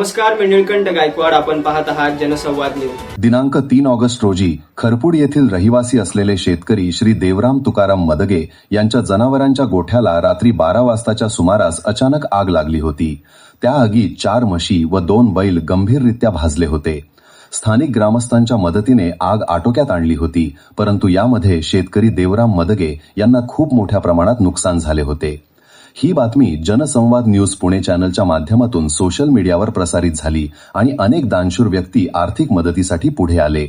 नमस्कार मी गायकवाड. आपण पाहत आहात जनसंवाद न्यूज. दिनांक तीन ऑगस्ट रोजी खरपूड येथील रहिवासी असलेले शेतकरी श्री देवराम तुकाराम मदगे यांच्या जनावरांच्या गोठ्याला रात्री बारा वाजताच्या सुमारास अचानक आग लागली होती. त्या आगीत चार म्हशी व दोन बैल गंभीररित्या भाजले होते. स्थानिक ग्रामस्थांच्या मदतीने आग आटोक्यात आणली होती परंतु यामध्ये शेतकरी देवराम मदगे यांना खूप मोठ्या प्रमाणात नुकसान झाले होते. ही बातमी जनसंवाद न्यूज पुणे चॅनलच्या माध्यमातून सोशल मीडियावर प्रसारित झाली आणि अनेक दानशूर व्यक्ती आर्थिक मदतीसाठी पुढे आले.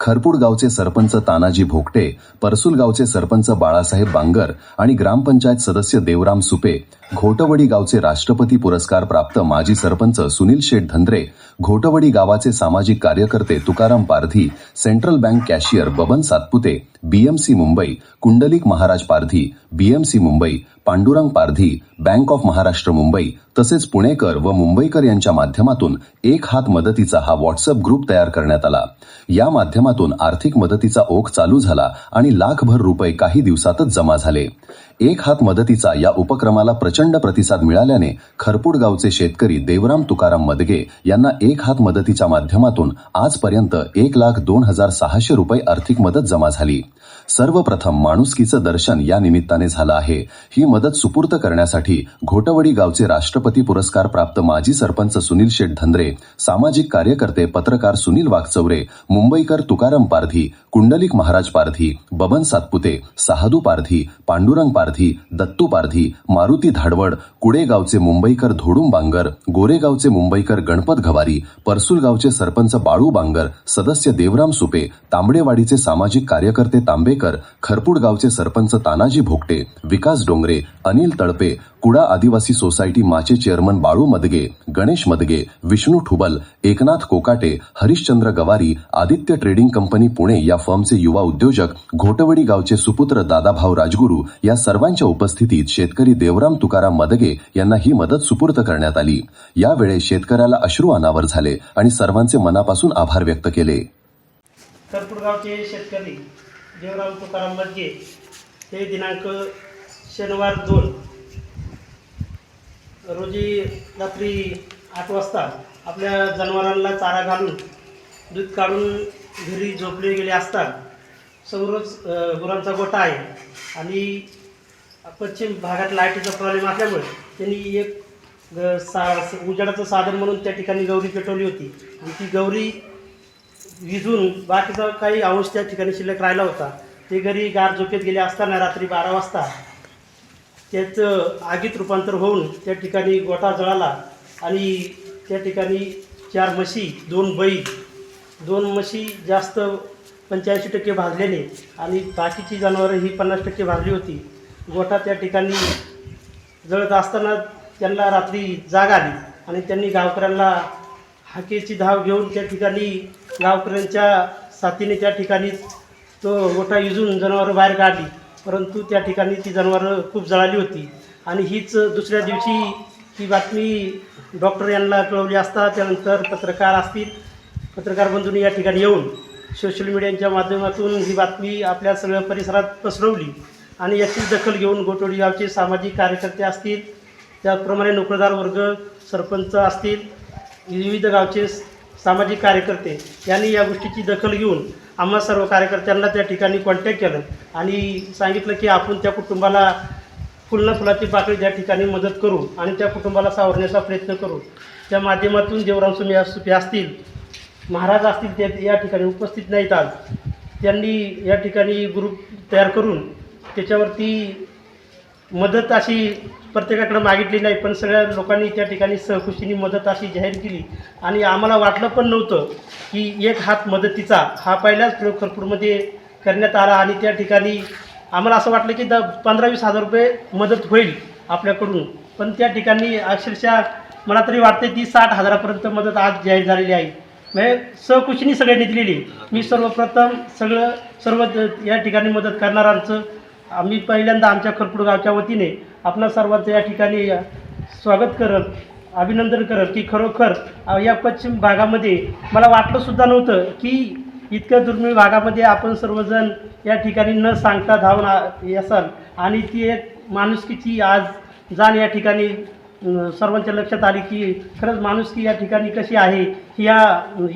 खरपूड गावचे सरपंच तानाजी भोगटे परसूल गावचे सरपंच बाळासाहेब बांगर आणि ग्रामपंचायत सदस्य देवराम सुपे घोटवडी गावचे राष्ट्रपती पुरस्कार प्राप्त माजी सरपंच सुनील शेठ धंद्रे घोटवडी गावाचे सामाजिक कार्यकर्ते Tukaram Pardhi central bank cashier Baban Satpute BMC Mumbai Kundalik Maharaj Pardhi BMC Mumbai Pandurang Pardhi bank of Maharashtra Mumbai तसेच पुणेकर व मुंबईकर यांच्या माध्यमातून एक हात मदतीचा हा व्हॉट्सअप ग्रुप तयार करण्यात आला. या माध्यमातून आर्थिक मदतीचा ओघ चालू झाला आणि लाखभर रुपये काही दिवसातच जमा झाले. एक हात मदतीचा या उपक्रमाला प्रचंड प्रतिसाद मिळाल्याने खरपूड गावचे शेतकरी देवराम तुकाराम मदगे यांना एक हात मदतीच्या माध्यमातून आजपर्यंत एक लाख दोन हजार सहाशे रुपये आर्थिक मदत जमा झाली. सर्वप्रथम माणुसकीचं दर्शन या निमित्ताने झालं आहे. ही मदत सुपूर्त करण्यासाठी घोटवडी गावचे राष्ट्रपती पुरस्कार प्राप्त माजी सरपंच सुनील शेठ धंद्रे सामाजिक कार्यकर्ते पत्रकार सुनील वाघचौरे मुंबईकर तुकाराम पारधी कुंडलिक महाराज पारधी बबन सातपुते सहादू पारधी पांडुरंग पारधी दत्तू पारधी मारुती धाडवड कुडेगावचे मुंबईकर धोडूम बांगर गोरेगावचे मुंबईकर गणपत घवारी परसुलगावचे सरपंच बाळू बांगर सदस्य देवराम सुपे तांबडेवाडीचे सामाजिक कार्यकर्ते तांबेकर खरपूडगावचे सरपंच तानाजी भोगटे विकास डोंगरे अनिल तळपे कुडा आदिवासी सोसायटी माचे chairman Balu Madge Ganesh Madge Vishnu Thubal Eknath Kokate Harishchandra Gawari Aditya trading company Pune या फर्मचे युवा उद्योजक घोटवडी गावचे सुपुत्र दादाभाऊ राजगुरू या सर्वांच्या उपस्थितीत शेतकरी देवराम तुकाराम मदगे यांना ही मदत सुपूर्त करण्यात आली. यावेळी शेतकऱ्याला अश्रू अनावर झाले आणि सर्वांचे मनापासून आभार व्यक्त केले. शेतकरी देवराम तुकाराम मदगे हे दिनांक शनिवार दोन रोजी रात्री आठ वाजता आपल्या जनावरांना चारा घालून दूध काढून घरी झोपले गेले असता समोरच गुरांचा गोठा आहे आणि पश्चिम भागात लाईटीचा प्रॉब्लेम असल्यामुळे त्यांनी एक ग- सा उजेडाचं साधन म्हणून त्या ठिकाणी गौरी पेटवली होती. आणि ती गौरी विजून बाकीचा काही अंश त्या ठिकाणी शिल्लक राहिला होता. ते घरी गार झोपेत गेले असताना रात्री बारा वाजता त्याचं आगीत रूपांतर होऊन त्या ठिकाणी गोठा जळाला आणि त्या ठिकाणी चार म्हशी दोन बैल दोन म्हशी जास्त पंच्याऐंशी टक्के भाजलेले आणि बाकीची जनावरं ही पन्नास टक्के भाजली होती. गोठा त्या ठिकाणी जळत असताना त्यांना रात्री जाग आली आणि त्यांनी गावकऱ्यांना हाकेची धाव घेऊन त्या ठिकाणी गावकऱ्यांच्या साथीने त्या ठिकाणी तो गोठा इजून जनावरं बाहेर काढली. परंतु त्या ठिकाणी ती जनावरं खूप जळाली होती. आणि हीच दुसऱ्या दिवशी ही बातमी डॉक्टर यांना कळवली असता त्यानंतर पत्रकार असतील पत्रकार बंधूंनी या ठिकाणी येऊन सोशल मीडियाच्या माध्यमातून ही बातमी आपल्या सगळ्या परिसरात पसरवली. आणि याची दखल घेऊन गोटोडी गावचे सामाजिक कार्यकर्ते असतील त्याचप्रमाणे नोकरदार वर्ग सरपंच असतील विविध गावचे सामाजिक कार्यकर्ते यांनी या गोष्टीची दखल घेऊन आम्हा सर्व कार्यकर्त्यांना त्या ठिकाणी कॉन्टॅक्ट केलं. आणि सांगितलं की आपण त्या कुटुंबाला फुलना फुलाची पाकळी त्या ठिकाणी मदत करू आणि त्या कुटुंबाला सावरण्याचा प्रयत्न करू. त्या माध्यमातून देवराम सुमे सुपे असतील महाराज असतील ते या ठिकाणी उपस्थित नाहीत आज. त्यांनी या ठिकाणी ग्रुप तयार करून त्याच्यावरती मदत अशी प्रत्येकाकडे मागितली नाही पण सगळ्या लोकांनी त्या ठिकाणी सहकुशीने मदत अशी जाहीर केली. आणि आम्हाला वाटलं पण नव्हतं की एक हात मदतीचा हा पहिल्याच प्रयोग खरपूरमध्ये करण्यात आला आणि त्या ठिकाणी आम्हाला असं वाटलं की द पंधरा वीस हजार रुपये मदत होईल आपल्याकडून. पण त्या ठिकाणी अक्षरशः मला तरी वाटते ती साठ हजारापर्यंत मदत आज जाहीर झालेली आहे. म्हणजे सहकुशीनी सगळ्यांनी दिलेली. मी सर्वप्रथम सगळं सर्व या ठिकाणी मदत करणाऱ्यांचं आम्ही पहिल्यांदा आमच्या खरपूड गावच्या वतीने आपणा सर्वांचं या ठिकाणी स्वागत करत अभिनंदन करत की खरोखर या पश्चिम भागामध्ये मला वाटलंसुद्धा नव्हतं की इतक्या दुर्मिळ भागामध्ये आपण सर्वजण या ठिकाणी न सांगता धावून असाल आणि ती एक माणुसकीची आज जाण या ठिकाणी सर्वांच्या लक्षात आली की खरंच माणुसकी या ठिकाणी कशी आहे या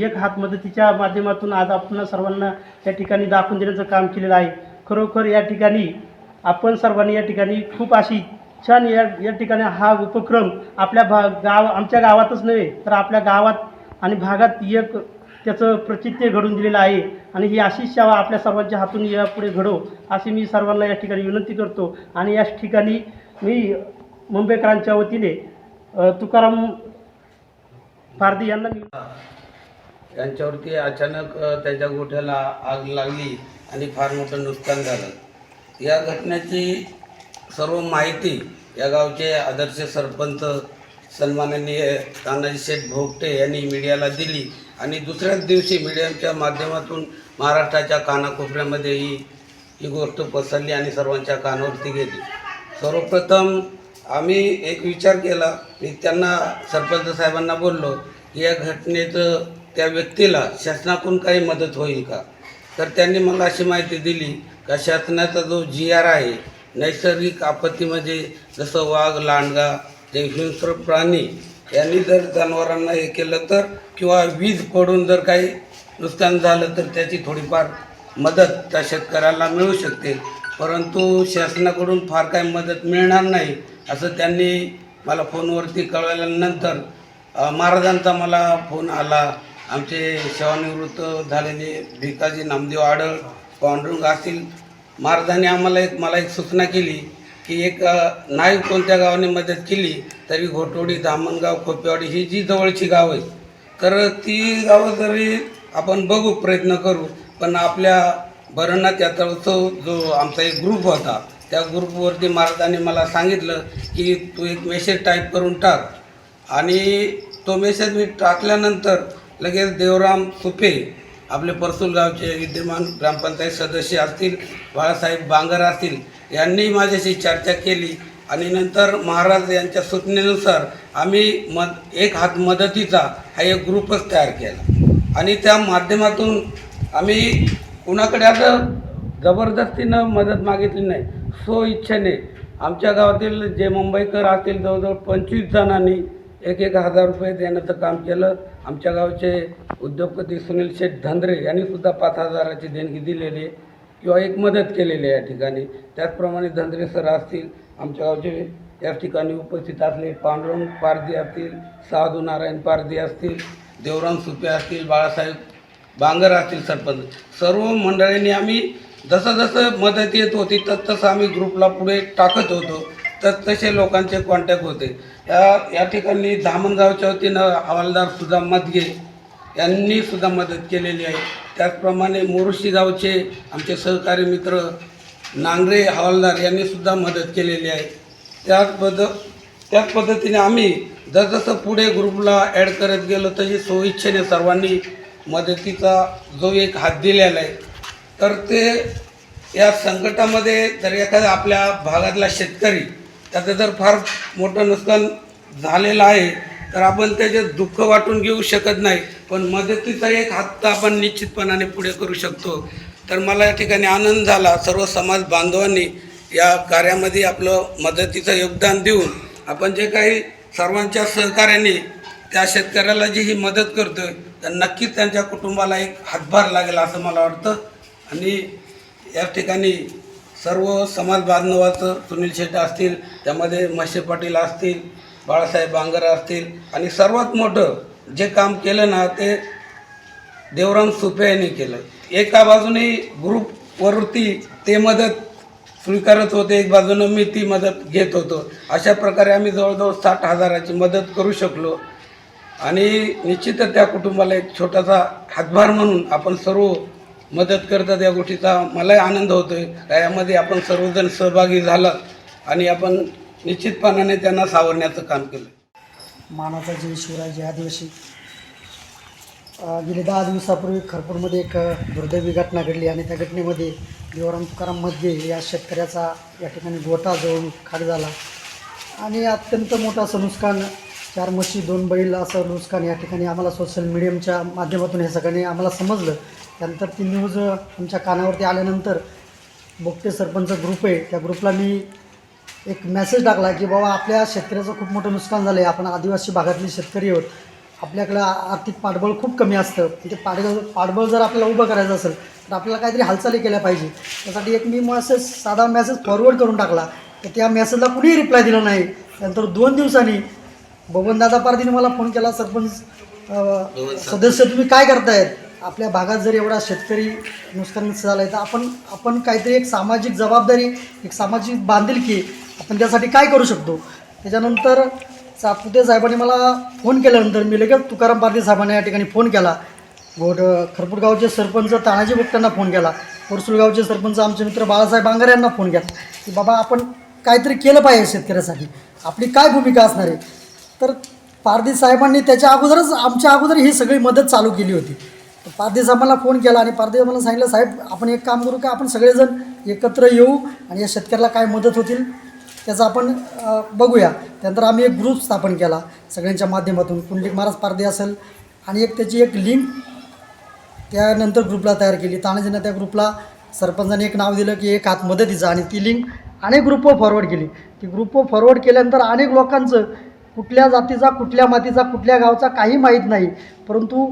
एक हात मदतीच्या माध्यमातून आज आपण सर्वांना या ठिकाणी दाखवून देण्याचं काम केलेलं आहे. खरोखर या ठिकाणी आपण सर्वांनी या ठिकाणी खूप अशी छान या या ठिकाणी हा उपक्रम आपल्या भा गाव आमच्या गावातच नव्हे तर आपल्या गावात आणि भागात एक त्याचं प्रचित्य घडून दिलेलं आहे. आणि ही अशीच सेवा आपल्या सर्वांच्या हातून यापुढे घडो अशी मी सर्वांना या ठिकाणी विनंती करतो. आणि या ठिकाणी मी मुंबईकरांच्या वतीने तुकाराम पारदी यांना मी यांच्यावरती अचानक त्याच्या त्यांच्या गोठ्याला आग लागली आणि फार मोठं नुकसान झालं. या घटनेची सर्व माहिती या गावचे आदर्श सरपंच सन्माननीय तानाजी शेठ भोगटे यांनी मीडियाला दिली आणि दुसऱ्याच दिवशी मीडियाच्या माध्यमातून महाराष्ट्राच्या कानाकोपऱ्यामध्ये ही ही गोष्ट पसरली आणि सर्वांच्या कानावरती गेली. सर्वप्रथम आम्ही एक विचार केला मी त्यांना सरपंच साहेबांना बोललो की या घटनेचं त्या व्यक्तीला शासनाकडून काही मदत होईल का? तर त्यांनी मला अशी माहिती दिली का शासनाचा जो जी आर आहे नैसर्गिक आपत्तीमध्ये म्हणजे जसं वाघ लांडगा जे हिंस्र प्राणी यांनी जर जनावरांना हे केलं तर किंवा वीज पडून जर काही नुकसान झालं तर त्याची थोडीफार मदत त्या शेतकऱ्याला मिळू शकते. परंतु शासनाकडून फार काही मदत मिळणार नाही असं त्यांनी मला फोनवरती कळवल्यानंतर महाराजांचा मला फोन आला. आमचे सेवानिवृत्त झालेले भिकाजी नामदेव आडळ पांडुरंग असतील. महाराजांनी आम्हाला एक मला एक सूचना केली की एक नाही कोणत्या गावाने मदत केली तरी घोटोडी धामणगाव खोपेवाडी ही जी जवळची गाव आहेत. तर ती गावं जरी आपण बघू प्रयत्न करू पण आपल्या भरणात यात्रा उत्सव जो आमचा एक ग्रुप होता त्या ग्रुपवरती महाराजांनी मला सांगितलं की तू एक मेसेज टाईप करून टाक. आणि तो मेसेज मी टाकल्यानंतर लगेच देवराम सुपे आपले परसूल गावचे विद्यमान ग्रामपंचायत सदस्य असतील बाळासाहेब बांगर असतील यांनी माझ्याशी चर्चा केली आणि नंतर महाराज यांच्या सूचनेनुसार आम्ही मद एक हात मदतीचा हा एक ग्रुपच तयार केला. आणि त्या माध्यमातून आम्ही कुणाकडे असं जबरदस्तीनं मदत मागितली नाही सो इच्छेने आमच्या गावातील जे मुंबईकर असतील जवळजवळ पंचवीस जणांनी एक एक हजार रुपये देण्याचं काम केलं. आमच्या गावचे उद्योगपती सुनील शेठ धंद्रे यांनी सुद्धा पाच हजाराची देणगी दिलेली आहे किंवा एक मदत केलेली आहे या ठिकाणी. त्याचप्रमाणे धंद्रे सर असतील आमच्या गावचे या ठिकाणी उपस्थित असले पांडुरंग पारधी असतील साधू नारायण पारधी असतील देवराम सुपे असतील बाळासाहेब बांगर असतील सरपंच. सर्व मंडळींनी आम्ही जसं जसं मदत येत होती तसतसं आम्ही ग्रुपला पुढे टाकत होतो. तर तसे लोकांचे कॉन्टॅक्ट होते. या या ठिकाणी धामणगावच्या वतीनं हवालदार सुद्धा मदगे यांनी सुद्धा मदत केलेली आहे. त्याचप्रमाणे मोरुशी गावचे आमचे सहकारी मित्र नांगरे हवालदार यांनी सुद्धा मदत केलेली आहे. त्याच पद त्याच पद्धतीने आम्ही जसजसं पुढे ग्रुपला ॲड करत गेलो तशी स्वइच्छेने सर्वांनी मदतीचा जो एक हात दिलेला आहे. तर ते या संकटामध्ये जर एखादा आपल्या भागातला शेतकरी त्याचं जर फार मोठं नुकसान झालेलं आहे तर आपण त्याचे दुःख वाटून घेऊ शकत नाही. पण मदतीचा एक हात आपण निश्चितपणाने पुढे करू शकतो. तर मला या ठिकाणी आनंद झाला. सर्व समाज बांधवांनी या कार्यामध्ये आपलं मदतीचं योगदान देऊन आपण जे काही सर्वांच्या सहकार्याने त्या शेतकऱ्याला जी ही मदत करतोय तर नक्कीच त्यांच्या कुटुंबाला एक हातभार लागेल असं मला वाटतं. आणि या ठिकाणी सर्व समाज बांधवाचं सुनील शेट्टी असतील त्यामध्ये महेश पाटील असतील बाळासाहेब बांगर असतील आणि सर्वात मोठं जे काम केलं ना ते देवराम सुपे यांनी केलं. एका बाजूने ग्रुपवरती ते मदत स्वीकारत होते एक बाजूनं मी ती मदत घेत होतो. अशा प्रकारे आम्ही जवळजवळ साठ हजाराची मदत करू शकलो. आणि निश्चितच त्या कुटुंबाला एक छोटासा हातभार म्हणून आपण सर्व मदत करतात या गोष्टीचा. मलाही आनंद होतो आहे यामध्ये आपण सर्वजण सहभागी झालात आणि आपण निश्चितपणाने त्यांना सावरण्याचं काम केलं. मानाचा जय शिवराजी आदिवासी गेले दहा दिवसापूर्वी खरपूरमध्ये एक दुर्दैवी घटना घडली आणि त्या घटनेमध्ये देवराम तुकाराममध्ये या शेतकऱ्याचा या ठिकाणी गोटा जवळून खाक झाला. आणि अत्यंत मोठं असं नुकसान चार म्हशी दोन बैल असं नुकसान या ठिकाणी आम्हाला सोशल मीडियमच्या माध्यमातून हे सगळ्यांनी आम्हाला समजलं. त्यानंतर ती न्यूज आमच्या कानावरती आल्यानंतर बोगटे सरपंच ग्रुप आहे. त्या ग्रुपला मी एक मेसेज टाकला की बाबा आपल्या शेतकऱ्याचं खूप मोठं नुकसान झालं आहे आपण आदिवासी भागातले शेतकरी आहोत. आपल्याकडं आर्थिक पाठबळ खूप कमी असतं. ते पाठबळ पाठबळ जर आपल्याला उभं करायचं असेल तर आपल्याला काहीतरी हालचाली केल्या पाहिजे. त्यासाठी एक मी मेसेज साधा मेसेज फॉरवर्ड करून टाकला. तर त्या मेसेजला कुणीही रिप्लाय दिला नाही. त्यानंतर दोन दिवसांनी बबनदादा पारदीने मला फोन केला सरपंच सदस्य तुम्ही काय करतायत? आपल्या भागात जर एवढा शेतकरी नुकसान झाला आहे तर आपण आपण काहीतरी एक सामाजिक जबाबदारी एक सामाजिक बांधिलकी आपण त्यासाठी काय करू शकतो? त्याच्यानंतर सातपुते साहेबांनी मला फोन केल्यानंतर मी लगेच तुकाराम पाटील साहेबांना या ठिकाणी फोन केला. गोड खरपूटगावचे सरपंच तानाजी बुकट्यांना फोन केला. परसुलगावचे सरपंच आमचे मित्र बाळासाहेब बांगर यांना फोन केला. की बाबा आपण काहीतरी केलं पाहिजे शेतकऱ्यासाठी. आपली काय भूमिका असणार आहे? तर पारदी साहेबांनी त्याच्या अगोदरच आमच्या अगोदर ही सगळी मदत चालू केली होती. तर आम्हाला फोन केला आणि पारदी आम्हाला सांगितलं साहेब आपण एक काम करू का? आपण सगळेजण एकत्र येऊ आणि या शेतकऱ्याला काय मदत होतील त्याचं आपण बघूया. त्यानंतर आम्ही एक ग्रुप स्थापन केला सगळ्यांच्या माध्यमातून. कुंडलिक महाराज पारदे असेल आणि एक त्याची एक लिंक त्यानंतर ग्रुपला तयार केली. तानाजीनं त्या ग्रुपला सरपंचाने एक नाव दिलं की एक हात मदतीचं आणि ती लिंक अनेक ग्रुपवर फॉरवर्ड केली. ती ग्रुपवर फॉरवर्ड केल्यानंतर अनेक लोकांचं कुठल्या जातीचा कुठल्या मातीचा कुठल्या गावचा काही माहीत नाही. परंतु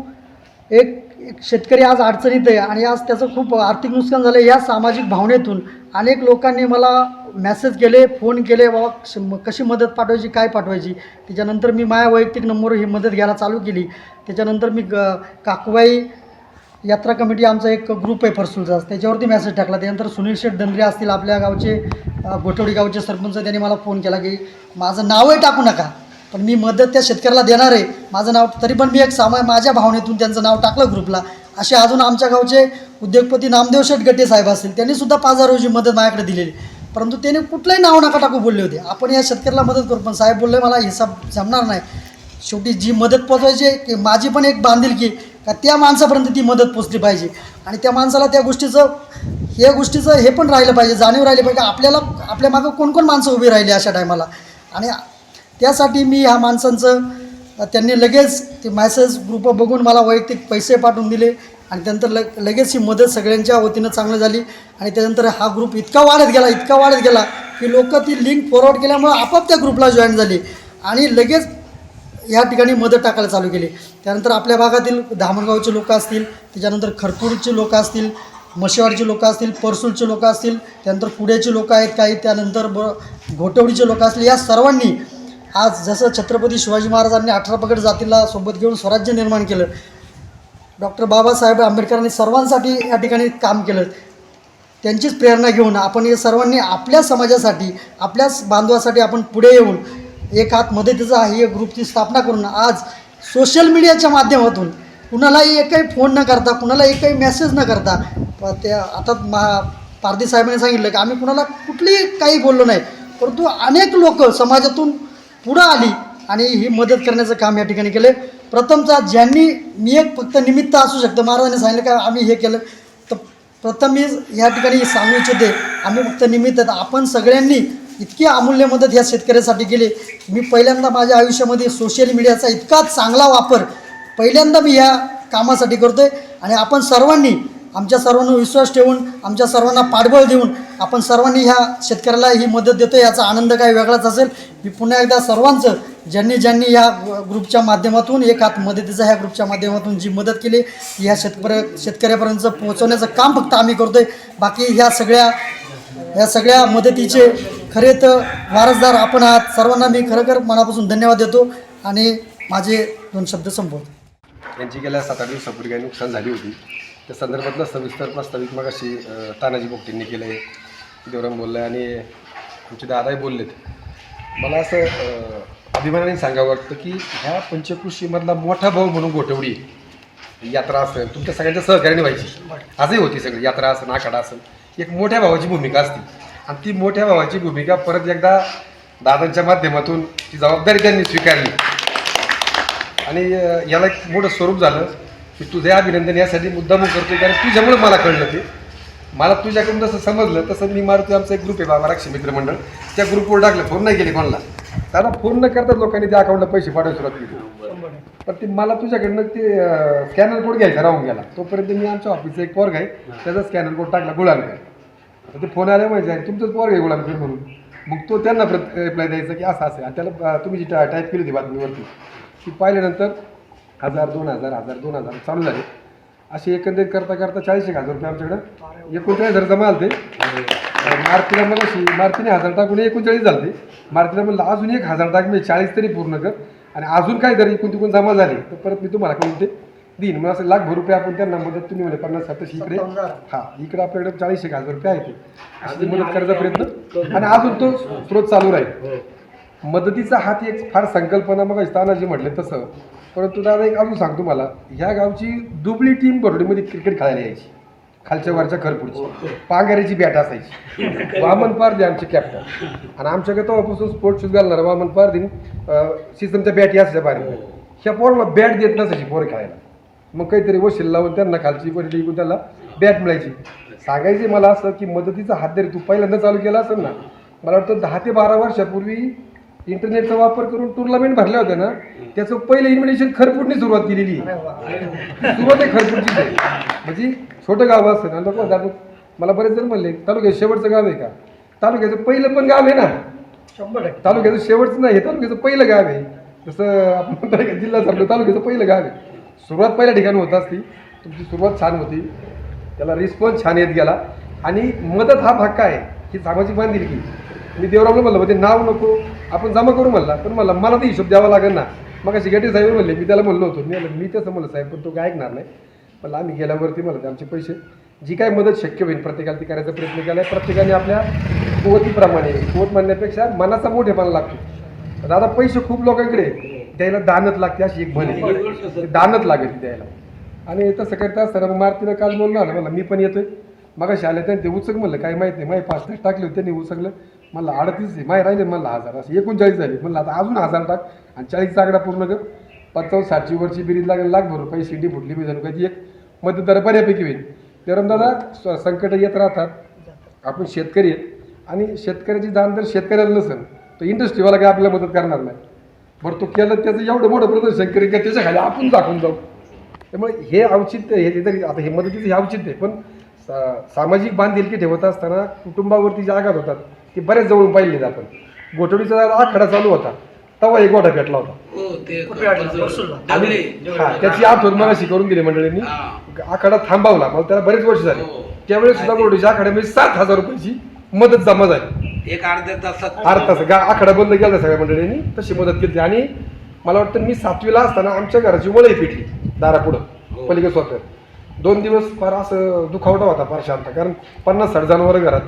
एक एक शेतकरी आज अडचणीत आहे आणि आज त्याचं खूप आर्थिक नुकसान झालं या सामाजिक भावनेतून अनेक लोकांनी मला मेसेज केले फोन केले बाबा श- कशी मदत पाठवायची काय पाठवायची? त्याच्यानंतर मी माझ्या वैयक्तिक नंबरवर ही मदत घ्यायला चालू केली. त्याच्यानंतर मी ग काकवाई यात्रा कमिटी आमचा एक ग्रुप आहे परसूलचा त्याच्यावरती मेसेज टाकला. त्यानंतर सुनील शेठ दंद्रे असतील आपल्या गावचे गोठवडी गावचे सरपंच त्यांनी मला फोन केला की माझं नावही टाकू नका. पण मी मदत त्या शेतकऱ्याला देणार आहे. माझं नाव तरी पण मी एक सामा माझ्या भावनेतून त्यांचं नाव टाकलं ग्रुपला. असे अजून आमच्या गावचे उद्योगपती नामदेव शेटगट्टे साहेब असतील त्यांनी सुद्धा पाच हजार रोजी मदत माझ्याकडे दिलेली. परंतु त्याने कुठलंही नाव नका टाकू बोलले होते. आपण या शेतकऱ्याला मदत करू पण साहेब बोलले मला हिसाब जमणार नाही. शेवटी जी मदत पोचवायची की माझी पण एक बांधिलकी का त्या माणसापर्यंत ती मदत पोचली पाहिजे. आणि त्या माणसाला त्या गोष्टीचं हे गोष्टीचं हे पण राहिलं पाहिजे जाणीव राहिली पाहिजे का आपल्याला आपल्या मागं कोण कोण माणसं उभी राहिली अशा टायमाला. आणि त्यासाठी मी ह्या माणसांचं त्यांनी लगेच ते मॅसेज ग्रुप बघून मला वैयक्तिक पैसे पाठवून दिले आणि त्यानंतर लग लगेच ही मदत सगळ्यांच्या वतीनं चांगलं झाली आणि त्यानंतर हा ग्रुप इतका वाढत गेला इतका वाढत गेला की लोक ती लिंक फॉरवर्ड केल्यामुळे आपोआप त्या ग्रुपला जॉईन झाली आणि लगेच या ठिकाणी मदत टाकायला चालू केली. त्यानंतर आपल्या भागातील धामणगावचे लोक असतील त्याच्यानंतर खरपूरचे लोक असतील मशेवाडचे लोक असतील परसूलचे लोक असतील त्यानंतर पुण्याचे लोक आहेत काही त्यानंतर ब घोटवडीचे लोक असतील या सर्वांनी आज जसं छत्रपती शिवाजी महाराजांनी अठरा पगड जातीला सोबत घेऊन स्वराज्य निर्माण केलं डॉक्टर बाबासाहेब आंबेडकरांनी सर्वांसाठी या ठिकाणी काम केलं त्यांचीच प्रेरणा घेऊन आपण हे सर्वांनी आपल्या समाजासाठी आपल्याच बांधवासाठी आपण पुढे येऊन एक हात मदतीचा ही एक ग्रुपची स्थापना करून आज सोशल मीडियाच्या माध्यमातून कुणालाही एकही फोन न करता कुणाला एकही मेसेज न करता ते आता मा पारदी साहेबांनी सांगितलं की आम्ही कुणाला कुठलीही काही बोललो नाही परंतु अनेक लोक समाजातून पुढं आली आणि ही मदत करण्याचं काम या ठिकाणी केलं प्रथमचा ज्यांनी मी एक फक्त निमित्त असू शकतं महाराजांनी सांगितलं का आम्ही हे केलं. तर प्रथम मी या ठिकाणी सांगू इच्छिते आम्ही फक्त निमित्त आहेत. आपण सगळ्यांनी इतकी अमूल्य मदत ह्या शेतकऱ्यासाठी केली. मी पहिल्यांदा माझ्या आयुष्यामध्ये सोशल मीडियाचा इतका चांगला वापर पहिल्यांदा मी या कामासाठी करतो आहे आणि आपण सर्वांनी आमच्या सर्वांना विश्वास ठेवून आमच्या सर्वांना पाठबळ देऊन आपण सर्वांनी ह्या शेतकऱ्याला ही मदत देतो याचा आनंद काही वेगळाच असेल? मी पुन्हा एकदा सर्वांचं ज्यांनी ज्यांनी या ग्रुपच्या माध्यमातून एक हात मदतीचा ह्या ग्रुपच्या माध्यमातून जी मदत केली ह्या शेतकऱ्या शेतकऱ्यापर्यंत पोहोचवण्याचं काम फक्त आम्ही करतो आहे बाकी ह्या सगळ्या या सगळ्या मदतीचे खरे तर वारसदार आपण आहात. सर्वांना मी खरोखर मनापासून धन्यवाद देतो आणि माझे दोन शब्द संपवतो. यांची गेल्या सात आठ दिवसापूर्वी काही नुकसान झाली होती. त्या संदर्भातलं सविस्तर प्रस्तावित मग अशी तानाजी बोगटींनी केलं आहे देवराम बोललं आणि आमचे दादाही बोललेत. मला असं अभिमानाने सांगावं वाटतं की ह्या पंचकृषीमधला मोठा भाऊ म्हणून गोठवडी यात्रा असेल तुमच्या सगळ्यांच्या सहकार्याने व्हायची. आजही होती सगळी यात्रा असेल आखाडा असेल एक मोठ्या भावाची भूमिका असते. आणि ती मोठ्या भावाची भूमिका परत एकदा दादांच्या माध्यमातून ती जबाबदारी त्यांनी स्वीकारली. आणि याला एक मोठं स्वरूप झालं. की तुझे अभिनंदन यासाठी मुद्दाम करतो कारण तुझ्यामुळे मला कळलं ते. मला तुझ्याकडून जसं समजलं तसं मी मारुती आमचा एक ग्रुप आहे बाबा राक्षी मित्र मंडळ. त्या ग्रुपवर टाकलं फोन नाही केले कोणाला. त्याला फोन न करता लोकांनी त्या अकाउंटला पैसे पाठवायला सुरुवात केली. पण ते मला तुझ्याकडनं ते स्कॅनर कोड घ्यायचा राहून गेला. तोपर्यंत मी आमच्या ऑफिसचा एक पोरग आहे त्याचा स्कॅनर कोड टाकला गुलामकर तर ते फोन आले माहिती आहे तुमचंच पोरग आहे गुलामकर म्हणून. मग तो त्यांना रिप्लाय द्यायचा की असं असं आणि त्याला तुम्ही जी टाईप केली होती बातमीवरती ती पाहिल्यानंतर हजार दोन हजार हजार दोन हजार. चालू झाले. असे एकंदरीत करता करता चाळीस एक हजार रुपये आमच्याकडं. एकोणचाळीस हजार जमा आलते मारुतीला मग अशी मारुतीने हजार टाकून एकोणचाळीस झालते. मारुतीला म्हणलं अजून एक हजार टाक मी चाळीस तरी पूर्ण कर. आणि अजून काय जर इकून तिकून जमा झाले. तर परत मी तुम्हाला करून ते देईन. मग असं लाखभर रुपये आपण त्यांना मदत तुम्ही म्हणे पन्नास सात इकडे. हा इकडे आपल्याकडे चाळीस एक हजार रुपये आहे ते अशी मदत करायचा प्रयत्न. आणि अजून तो स्रोत चालू राहील. मदतीचा हात ही एक फार संकल्पना मग तानाजी म्हटले तसं. परंतु दादा एक अजून सांगतो मला. ह्या गावची दुबळी टीम बरोडीमध्ये क्रिकेट खेळायला यायची. खालच्या वरच्या खरपूरची पांगाऱ्याची बॅट असायची. वामन पारदे आमचे कॅप्टन आणि आमच्याकडे तेव्हापासून स्पोर्ट शूज घालणार वामन पारदीन सिस्टमच्या बॅटी असायच्या बाहेर. ह्या पोराला बॅट देत नसायची पोरं खेळायला. मग काहीतरी वशील लावून त्यांना खालची पडली इकून त्याला बॅट मिळायची. सांगायचे मला असं की मदतीचा हात जरी तू पहिल्यांदा चालू केला असेल ना मला वाटतं दहा ते बारा वर्षापूर्वी इंटरनेटचा वापर करून टुर्नामेंट भरल्या होत्या ना त्याचं पहिलं इन्व्हिटेशन खरपूटने सुरुवात केलेली सुरुवात आहे खरपूटची. म्हणजे छोटं गाव असतं ना लोक म्हणतात मला बरेच जण म्हणले तालुक्यात शेवटचं गाव आहे का? तालुक्याचं पहिलं पण गाव आहे ना. शंभर तालुक्याचं शेवटचं नाही हे तालुक्याचं पहिलं गाव आहे. जसं आपण जिल्हा आपलं तालुक्याचं पहिलं गाव आहे. सुरुवात पहिल्या ठिकाणी होत असती तुमची सुरुवात छान होती. त्याला रिस्पॉन्स छान येत गेला. आणि मदत हा भाग काय ही सामाजिक बांधिलकी. मी देवरामला म्हणलं म्हणजे नाव नको. आपण जमा करू म्हणला. पण मला मला ते हिशोब द्यावा लागेल ना. मग अशी गेटे साहेब म्हणले मी त्याला म्हणलो होतो. मी मी तसं म्हणलं साहेब पण तो काय ऐकणार नाही. म्हणलं आम्ही गेल्यावरती ते आमचे पैसे. जी काय मदत शक्य होईल प्रत्येकाला ती करायचा प्रयत्न केला आहे. प्रत्येकाने आपल्या कुवतीप्रमाणे कुवत म्हणण्यापेक्षा मनाचा मोठेपणा लागतो. दादा पैसे खूप लोकांकडे. द्यायला दानत लागते अशी एक म्हण दानत लागेल द्यायला आणि तसं करता असताना मग मारुतीनं काल बोललो आलं मला मी पण येतोय. मगाशी आले त्यांनी ते उचक म्हणलं काय माहीत नाही माही पाच टाकले होते त्यांनी उचकलं. मला अडतीस आहे माहीत राहिले. मला हजार. असं एकोणचाळीस झाले. म्हणलं आता अजून हजार टाक आणि चाळीस आकडा पूर्ण कर. पंचावन्न साठची वरची बिरीज लागेल लाख भर रुपये शिंडी फुटली बी जणू काही एक मतदार बऱ्यापैकी होईल. तर दादा संकट येत राहतात. आपण शेतकरी आहेत. आणि शेतकऱ्याची दान जर शेतकऱ्याला नसेल तर इंडस्ट्रीवाला काय आपल्याला मदत करणार नाही. बरं तो केलं त्याचं एवढं मोठं प्रदर्शन करेल का त्याच्याखाली आपण दाखवून जाऊ. त्यामुळे हे औचित्य हे तरी आता हे मदतीचं हे औचित्य आहे. पण सा- सामाजिक बांधिलकी ठेवत असताना कुटुंबावरती जे आघात होतात ते बऱ्याच जवळून पाहिलेत आपण. गोठवडीचा आखाडा चालू होता तेव्हा एक गोठा पेटला होता. हो आणि हा, त्याची आठवण मला करून दिली मंडळींनी. आखाडा थांबवला मला त्याला बरेच वर्ष झाले. हो. त्यावेळेस सुद्धा गोठवडीच्या आखाड्यामध्ये सात हजार रुपयाची मदत जमा झाली. एक अर्ध्या तासात अर्धा तास. गा आखाडा बंद केला सगळ्या मंडळींनी तशी मदत केली. आणि मला वाटतं मी सातवीला असताना आमच्या घराची वळही पिटली दारापुढं पलीकडे स्वतः दोन दिवस फार असं दुखावटा होता फार शांत कारण पन्नास साठ जनावरं घरात.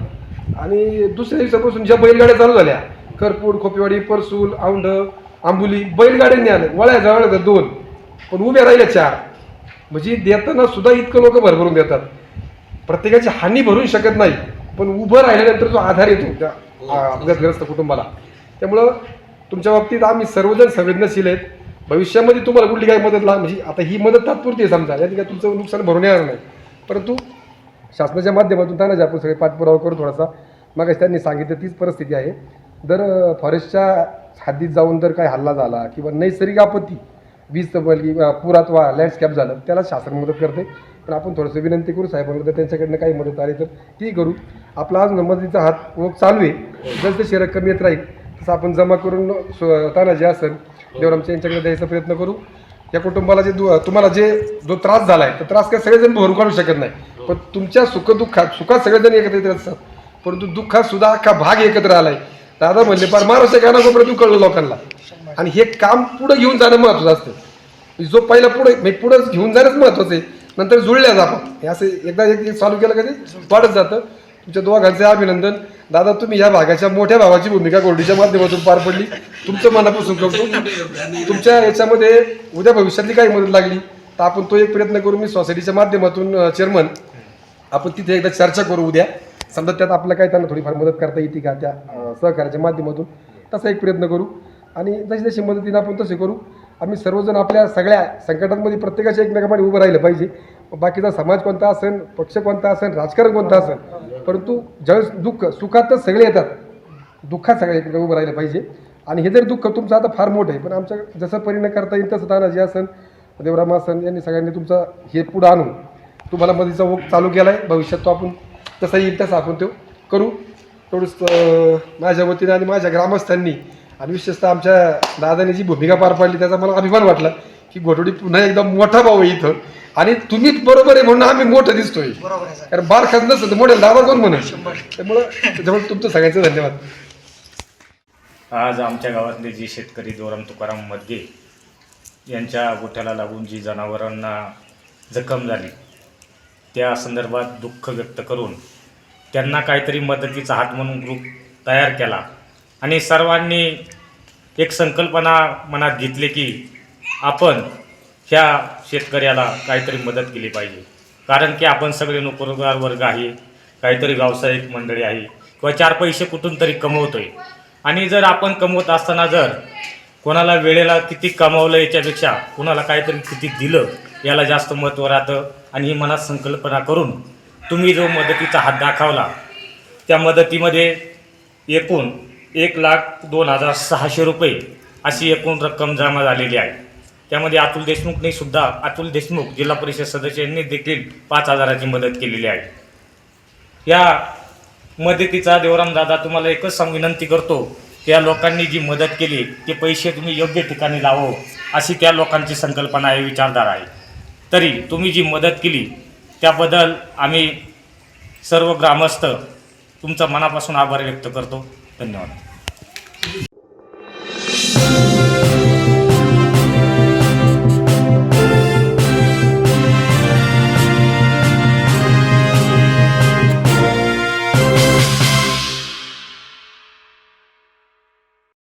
आणि दुसऱ्या दिवसापासून ज्या बैलगाड्या चालू झाल्या करपूड खोपीवाडी परसूल औंढ आंबुली बैलगाड्यांनी आलं वळ्या जवळ होत्या दोन पण उभ्या राहिल्या चार. म्हणजे देताना सुद्धा इतकं लोक भरभरून देतात. प्रत्येकाची हानी भरून शकत नाही पण उभं राहिल्यानंतर जो आधार येतो त्या अपघातग्रस्त कुटुंबाला. त्यामुळं तुमच्या बाबतीत आम्ही सर्वजण संवेदनशील आहेत. भविष्यामध्ये तुम्हाला कुठली काही मदत लाग म्हणजे आता ही मदत तात्पुरती आहे समजा. यात काय तुमचं नुकसान भरून येणार नाही. परंतु शासनाच्या माध्यमातून तानाजी आपण सगळे पाठपुरावा करू थोडासा मग त्यांनी सांगितलं तीच परिस्थिती आहे. जर फॉरेस्टच्या हद्दीत जाऊन जर काही हल्ला झाला किंवा नैसर्गिक आपत्ती वीज तबल किंवा पुरात वा लँडस्कॅप झालं त्याला शासन मदत करते. पण आपण थोडंसं विनंती करू साहेबांना तर त्यांच्याकडनं काही मदत आली तर ती करू. आपला आज मदतीचा हात ओळख चालू आहे. जसं कमी येत राहील तसं आपण जमा करून स्व- तानाजी असेल देवरामच्या यांच्याकडे द्यायचा प्रयत्न करू. या कुटुंबाला जे तुम्हाला जे जो त्रास झाला आहे तो त्रास काय सगळेजण भरून काढू शकत नाही. पण तुमच्या सुखदुःखात सुखात सगळेजण एकत्रित असतात परंतु दुःखात सुद्धा अख्खा भाग एकत्र आलाय. दादा म्हणले पार महाराष्ट्र कानाकोपऱ्यातून कळलं लोकांना. आणि हे काम पुढे घेऊन जाणं महत्वाचं असतं. जो पहिला पुढे म्हणजे पुढे घेऊन जाणंच महत्वाचं आहे. नंतर जुळल्या आपण. हे असं एकदा एक एक चालू केलं कधी? वाढत जातं. तुमच्या दोघांचे अभिनंदन. दादा तुम्ही या भागाच्या मोठ्या भावाची भूमिका गोल्डीच्या माध्यमातून पार पडली. तुमचं मनापासून करतो. तुमच्या याच्यामध्ये उद्या भविष्यातली काही मदत लागली तर आपण तो एक प्रयत्न करू. मी सोसायटीच्या माध्यमातून चेअरमन आपण तिथे एकदा चर्चा करू उद्या. समजा त्यात आपल्याला काय त्यांना थोडीफार मदत करता येते का त्या सहकार्याच्या माध्यमातून तसा एक प्रयत्न करू. आणि जशी जशी मदतीनं आपण तसे करू. आम्ही सर्वजण आपल्या सगळ्या संकटांमध्ये प्रत्येकाच्या एकमेकामध्ये उभं राहिलं पाहिजे. बाकीचा समाज कोणता असेल पक्ष कोणता असेल राजकारण कोणता असेल परंतु जळ दुःख सुखातच सगळे येतात. दुःखात सगळे एकमेकांना उभं राहिलं पाहिजे. आणि हे जर दुःख तुमचं आता फार मोठं आहे पण आमच्या जसं परिणाम करता येईल तसं तानाजी आसन देवराम यांनी सगळ्यांनी तुमचा हे पुढं आणून तुम्हाला मदतीचा ओघ चालू केला आहे भविष्यात तो आपण तसा येईल तसा आपण तो करू. एवढंच माझ्या वतीने आणि माझ्या ग्रामस्थांनी आणि विशेषतः आमच्या दादाने जी भूमिका पार पाडली त्याचा मला अभिमान वाटला की घोटोडी पुन्हा एकदा मोठा भाऊ इथं. आणि तुम्ही बरोबर आहे म्हणून आम्ही मोठं दिसतोय. बरोबर आहे साहेब. कारण बार खात नसतं तर मोठ्या दादा कोण म्हणेल? त्यामुळं त्याच्यामुळे तुमचं सगळ्यांचं धन्यवाद. आज आमच्या गावातले जे शेतकरी दोराम तुकाराम मदगे यांच्या गोठ्याला लागून जी जनावरांना जखम झाली त्या संदर्भात दुःख व्यक्त करून त्यांना काहीतरी मदतीचा हात म्हणून ग्रुप तयार केला. आणि सर्वांनी एक संकल्पना मनात घेतली की आपण ह्या शेतकऱ्याला काहीतरी मदत केली पाहिजे. कारण की आपण सगळे नोकरदार वर्ग आहे काहीतरी व्यावसायिक मंडळी आहे किंवा चार पैसे कुठून तरी कमवतोय. आणि जर आपण कमवत असताना जर कोणाला वेळेला किती कमावलं याच्यापेक्षा कोणाला काहीतरी किती दिलं याला जास्त महत्त्व राहतं. आणि ही मनात संकल्पना करून तुम्ही जो मदतीचा हात दाखवला त्या मदतीमध्ये एकूण एक लाख दोन हजार सहाशे रुपये अशी एकूण रक्कम जमा झालेली आहे. त्यामध्ये अतुल देशमुखने सुद्धा अतुल देशमुख जिल्हा परिषद सदस्यांनी देखील पाच हजाराची मदत केलेली आहे. या मदतीचा देवराम दादा तुम्हाला एकच सांग विनंती करतो त्या या लोकांनी जी मदत केली ते पैसे तुम्ही योग्य ठिकाणी लावो अशी त्या लोकांची संकल्पना आहे विचारधारा आहे. तरी तुम्ही जी मदत केली त्याबद्दल आम्ही सर्व ग्रामस्थ तुमचा मनापासून आभार व्यक्त करतो. धन्यवाद.